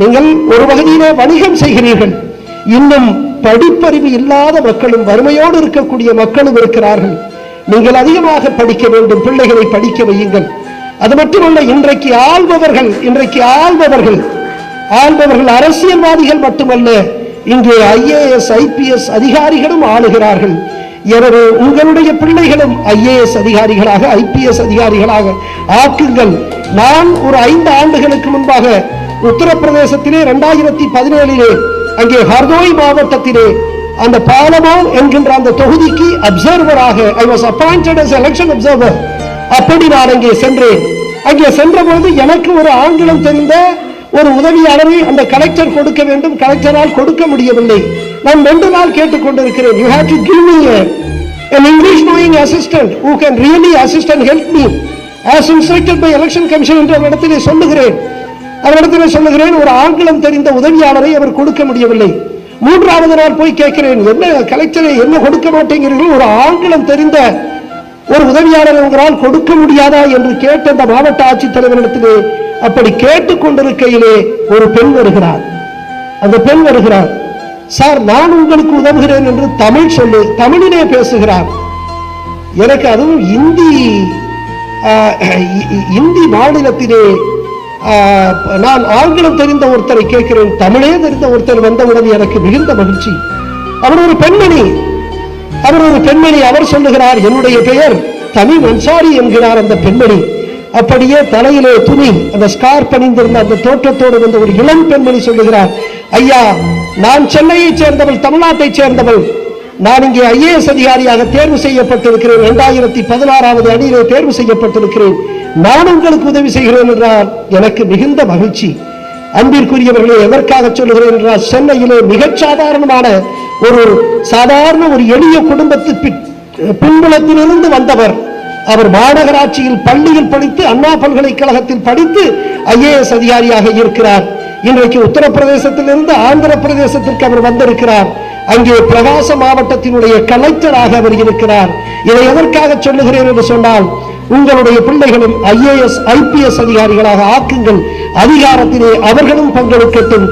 நீங்கள் ஒரு வகையிலே வணிகம் செய்கிறீர்கள். இன்னும் படிப்பறிவு இல்லாத மக்களும் வறுமையோடு இருக்கக்கூடிய மக்களும் இருக்கிறார்கள். நீங்கள் அதிகமாக படிக்க வேண்டும் பிள்ளைகளை படிக்க வையுங்கள். அது மட்டுமல்ல இன்றைக்கு ஆள்பவர்கள் இன்றைக்கு ஆள்பவர்கள் ஆள்பவர்கள் அரசியல்வாதிகள் மட்டுமல்ல இங்கே ஐஏஎஸ் ஐபிஎஸ் அதிகாரிகளும் ஆளுகிறார்கள். எனவே உங்களுடைய பிள்ளைகளும் ஐஏஎஸ் அதிகாரிகளாக ஐபிஎஸ் அதிகாரிகளாக ஆக்குங்கள். நான் ஒரு ஐந்து ஆண்டுகளுக்கு முன்பாக உத்தரப்பிரதேசத்திலே இரண்டாயிரத்தி பதினேழிலே அங்கே ஹர்தோய் மாவட்டத்திலே அந்த பாலமோ என்கின்ற அந்த தொகுதிக்கு அப்சர்வராக I was appointed as election observer அப்படி நான் அங்கே சென்றேன். அங்கே சென்றபோது எனக்கு ஒரு ஆங்கிலம் தெரிந்த ஒரு உதவியாளரை அந்த கலெக்டர் கொடுக்க வேண்டும். கலெக்டரால் கொடுக்க முடியவில்லை. நான் ரெண்டு நாள் கேட்டுக்கொண்டிருக்கிறேன். You have to give me an English knowing assistant who can really assist and help me. As instructed by election commission என்ற இடத்திலே சொல்லுகிறேன். அவரிடத்தில் சொல்லுகிறேன் ஒரு ஆங்கிலம் தெரிந்த உதவியாளரை அவர் கொடுக்க முடியவில்லை. மூன்றாவது நாள் போய் கேட்கிறேன் என்ன கலெக்டரை என்ன கொடுக்க மாட்டேங்கிறீர்கள்? ஒரு ஆங்கிலம் தெரிந்த ஒரு உதவியாளர் உங்களால் கொடுக்க முடியாதா? என்று கேட்ட அந்த மாவட்ட ஆட்சித்தலைவரிடத்திலே அப்படி கேட்டுக் கொண்டிருக்கையிலே ஒரு பெண் வருகிறார் அந்த பெண் வருகிறார் சார் நான் உங்களுக்கு உதவுகிறேன் என்று தமிழ் சொல்லு தமிழிலே பேசுகிறார். எனக்கு அதுவும் இந்தி ஆஹ், இந்தி மாநிலத்திலே நான் ஆங்கிலம் தெரிந்த ஒருத்தரை கேட்கிறேன் தமிழே தெரிந்த ஒருத்தர் வந்தவுடன் எனக்கு மிகுந்த மகிழ்ச்சி. அவர் ஒரு பெண்மணி. அவர் ஒரு பெண்மணி அவர் சொல்லுகிறார் என்னுடைய பெயர் தமிழ் அன்சாரி என்கிறார் அந்த பெண்மணி. அப்படியே தலையிலே துணி அந்த ஸ்கார் பணிந்திருந்த அந்த தோற்றத்தோடு வந்த ஒரு இளம் பெண்மணி சொல்லுகிறார் ஐயா நான் சென்னையைச் சேர்ந்தவள் தமிழ்நாட்டைச் சேர்ந்தவள். நான் இங்கே ஐஏஎஸ் அதிகாரியாக தேர்வு செய்யப்பட்டிருக்கிறேன். இரண்டாயிரத்தி பதினாறாவது அணியிலே தேர்வு செய்யப்பட்டிருக்கிறேன். நான் உங்களுக்கு உதவி செய்கிறேன் என்றால் எனக்கு மிகுந்த மகிழ்ச்சி. அன்பிற்குரியவர்களே எதற்காக சொல்லுகிறேன் என்றால் சென்னையிலே மிகச் சாதாரணமான ஒரு சாதாரண ஒரு எளிய குடும்பத்து பின்புலத்திலிருந்து வந்தவர் அவர் மாநகராட்சியில் பள்ளியில் படித்து அண்ணா பல்கலைக்கழகத்தில் படித்து ஐஏஎஸ் அதிகாரியாக இருக்கிறார். இன்றைக்கு உத்தரப்பிரதேசத்திலிருந்து ஆந்திர பிரதேசத்திற்கு அவர் வந்திருக்கிறார். அங்கே பிரகாச மாவட்டத்தினுடைய கலெக்டராக அவர் இருக்கிறார். இதை எதற்காக சொல்லுகிறேன் என்று சொன்னால் உங்களுடைய பிள்ளைகளும் ஐஏஎஸ் ஐபிஎஸ் அதிகாரிகளாக ஆக்குங்கள். அதிகாரத்திலே அவர்களும் பங்கெடுக்கட்டும்.